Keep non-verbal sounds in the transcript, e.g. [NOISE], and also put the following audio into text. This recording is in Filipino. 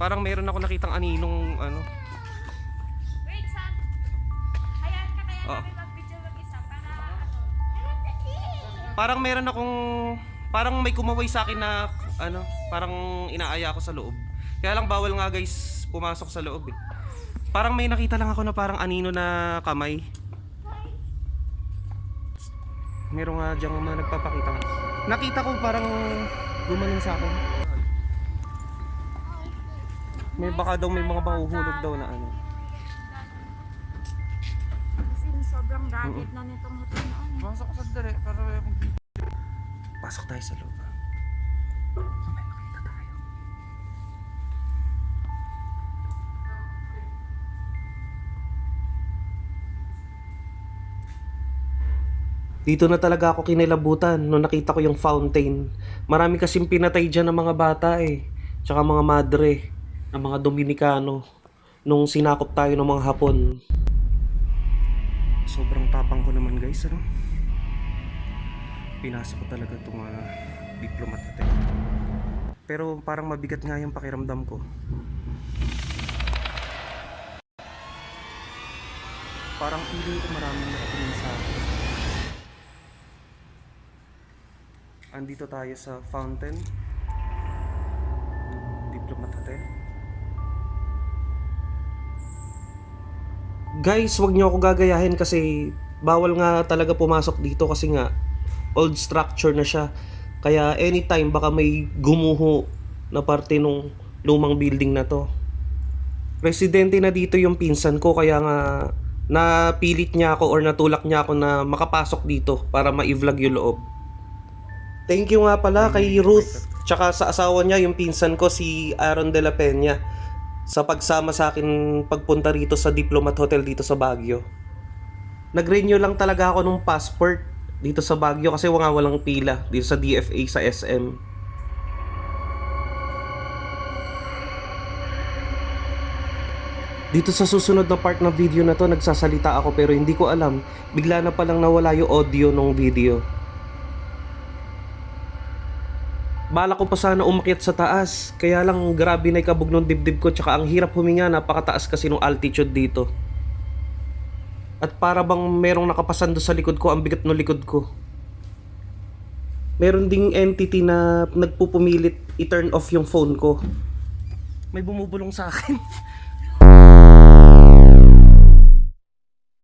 Parang meron ako nakitang aninong ano. Wait, Sam. Hayaan ka kaya Oo. namin mag-video mag-isa para ano. Parang meron akong parang may kumaway sa akin na ano, parang inaaya ako sa loob. Kaya lang bawal nga guys pumasok sa loob eh. Parang may nakita lang ako na parang anino na kamay. Meron nga diyang mga nagpapakita. Nakita ko parang gumanon sa akin. May baka daw may mga mahuhulog daw na ano. Kasi sobrang rugged na nitong hotel na ano. Pasok ko sa dali para Pasok tayo sa loob. ah. May makita tayo. Dito na talaga ako kinilabutan nung nakita ko yung fountain. Marami kasing pinatay dyan ng mga bata eh. Tsaka mga madre ng mga Dominikano nung sinakop tayo ng mga Hapon. Sobrang tapang ko naman guys, ano? pinasok ko talaga itong uh, diplomat hotel. Pero parang mabigat nga yung pakiramdam ko. Parang feeling ko maraming nakatingin sa akin. Andito tayo sa fountain. Guys, wag niyo ako gagayahin kasi bawal nga talaga pumasok dito kasi nga old structure na siya. Kaya anytime baka may gumuho na parte nung lumang building na to. Residente na dito yung pinsan ko kaya nga napilit niya ako or natulak niya ako na makapasok dito para ma-vlog yung loob. Thank you nga pala kay Ruth tsaka sa asawa niya yung pinsan ko si Aaron de la Peña sa pagsama sa akin pagpunta rito sa Diplomat Hotel dito sa Baguio. Nag-renew lang talaga ako ng passport dito sa Baguio kasi nga walang pila dito sa DFA sa SM. Dito sa susunod na part ng video na to nagsasalita ako pero hindi ko alam bigla na palang nawala yung audio ng video. Bala ko pa sana umakyat sa taas kaya lang grabe na ikabog ng dibdib ko tsaka ang hirap huminga napakataas kasi ng altitude dito. At para bang merong nakapasan sa likod ko, ang bigat ng likod ko. Meron ding entity na nagpupumilit i-turn off yung phone ko. May bumubulong sa akin. [LAUGHS]